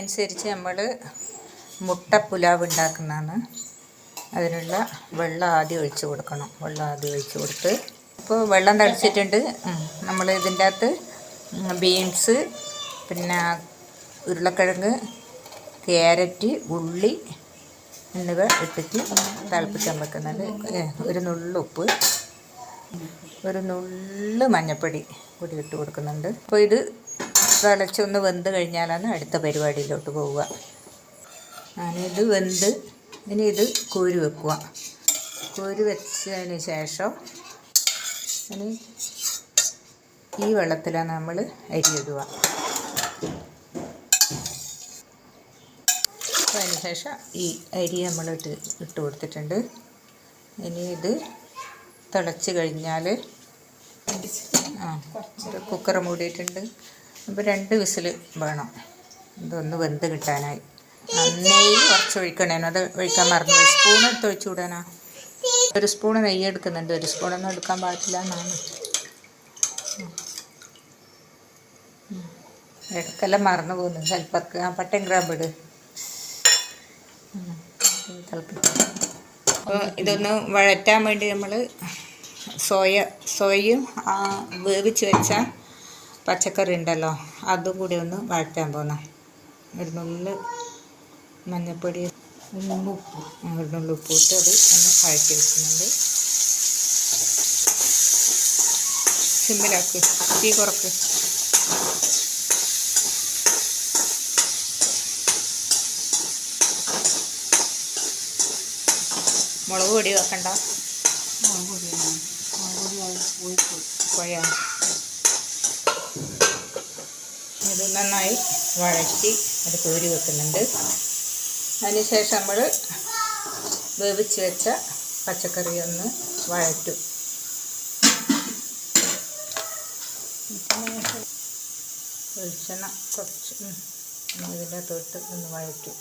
അനുസരിച്ച് നമ്മൾ മുട്ട പുലാവ് ഉണ്ടാക്കുന്നതാണ്. അതിനുള്ള വെള്ളം ആദ്യം ഒഴിച്ച് കൊടുക്കണം. വെള്ളം ആദ്യം ഒഴിച്ച് കൊടുത്ത് ഇപ്പോൾ വെള്ളം തളിച്ചിട്ടുണ്ട്. നമ്മൾ ഇതിന്റെ അകത്ത് ബീൻസ് പിന്നെ ഉരുളക്കിഴങ്ങ് ക്യാരറ്റ് ഉള്ളി എന്നിവ ഇട്ടിട്ട് തിളപ്പിക്കാൻ വെക്കുന്നത്. ഒരു ഒരു നുള്ളുപ്പ് ഒരു നുള്ളു മഞ്ഞൾപ്പൊടി കൂടി ഇട്ട് കൊടുക്കുന്നുണ്ട്. അപ്പോൾ ഇത് തിളച്ചൊന്ന് വെന്ത് കഴിഞ്ഞാലാണ് അടുത്ത പരിപാടിയിലോട്ട് പോവുക. ഞാനിത് വെന്ത് ഇനി ഇത് കോരി വെക്കുക കോരി വെച്ചതിന് ശേഷം ഇനി ഈ വെള്ളത്തിലാണ് നമ്മൾ അരി ഇടുക. അപ്പോൾ അതിന് ശേഷം ഈ അരി നമ്മൾ ഇട്ട് ഇട്ട് കൊടുത്തിട്ടുണ്ട്. ഇനി ഇത് തിളച്ച് കഴിഞ്ഞാൽ ആ കുക്കർ മൂടിയിട്ടുണ്ട്. അപ്പോൾ രണ്ട് വിസിൽ വേണം. ഇതൊന്ന് വെന്ത് കിട്ടാനായി. നന്നായി കുറച്ച് ഒഴിക്കണേനോ. അത് ഒഴിക്കാൻ മറന്നു സ്പൂൺ എടുത്ത് ഒഴിച്ചു വിടാനാ ഒരു സ്പൂൺ നെയ്യ് എടുക്കുന്നുണ്ട്. ഒരു സ്പൂണൊന്നും എടുക്കാൻ പാടില്ല എന്നാണ്. ഇടക്കെല്ലാം മറന്നു പോകുന്നു. ചിലപ്പോൾ ആ പട്ടയം ഗ്രാമ്പിട് അപ്പോൾ ഇതൊന്ന് വഴറ്റാൻ വേണ്ടി നമ്മൾ സോയ സോയയും വേവിച്ച് വെച്ച പച്ചക്കറി ഉണ്ടല്ലോ അതും കൂടി ഒന്ന് വഴറ്റാൻ പോകുന്ന ഒരു നുള്ള് ഒരു നുള്ള് ഉപ്പ് ഒരു നുള്ള് ഉപ്പ് ഇട്ട് അത് ഒന്ന് വഴറ്റി വെക്കുന്നുണ്ട്. സിമ്മിലാക്ക് തീ കുറക്ക്. മുളക് പൊടി വെക്കണ്ട? മുളക് പൊടി മുളക് പൊടി പോയാ ഇത് നന്നായി വഴറ്റി അത് കോരി വെക്കുന്നുണ്ട്. അതിനുശേഷം നമ്മൾ വേവിച്ച് വെച്ച പച്ചക്കറി ഒന്ന് വഴറ്റും. വെളിച്ചെണ്ണ കുറച്ച് ഇതിന്റെ തൊട്ട് ഒന്ന് വഴറ്റും.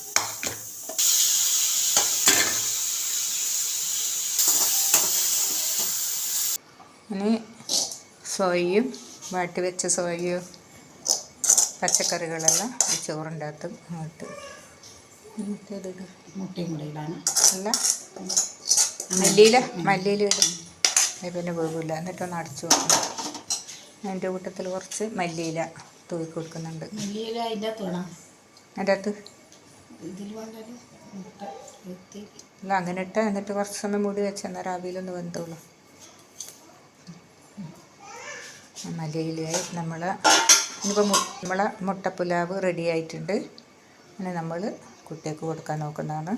ഇനി സോയയും വാട്ടി വെച്ച സോയയും പച്ചക്കറികളെല്ലാം ഈ ചോറിന്റെ അകത്ത് അങ്ങോട്ട് മുട്ടയും കൂടെ ഇടാണ് അല്ല. മല്ലിയില? മല്ലിയില ഇടും. പിന്നെ വേവില്ല. എന്നിട്ടൊന്ന് അടച്ചു വെക്കണം. അതിന്റെ കൂട്ടത്തിൽ കുറച്ച് മല്ലിയില തൂക്കി കൊടുക്കുന്നുണ്ട്. അതിന്റെ അകത്ത് അതിന്റെ അല്ല അങ്ങനെ ഇട്ട എന്നിട്ട് കുറച്ച് സമയം മൂടി വെച്ചാൽ രാവിലെ ഒന്ന് വെന്തോളൂ മല്ലിയിലയായി നമ്മൾ ഇനിയിപ്പോൾ നമ്മളെ മുട്ടപ്പുലാവ് റെഡി ആയിട്ടുണ്ട്. ഇനി നമ്മൾ കുട്ടികൾക്ക് കൊടുക്കാൻ നോക്കുന്നതാണ്.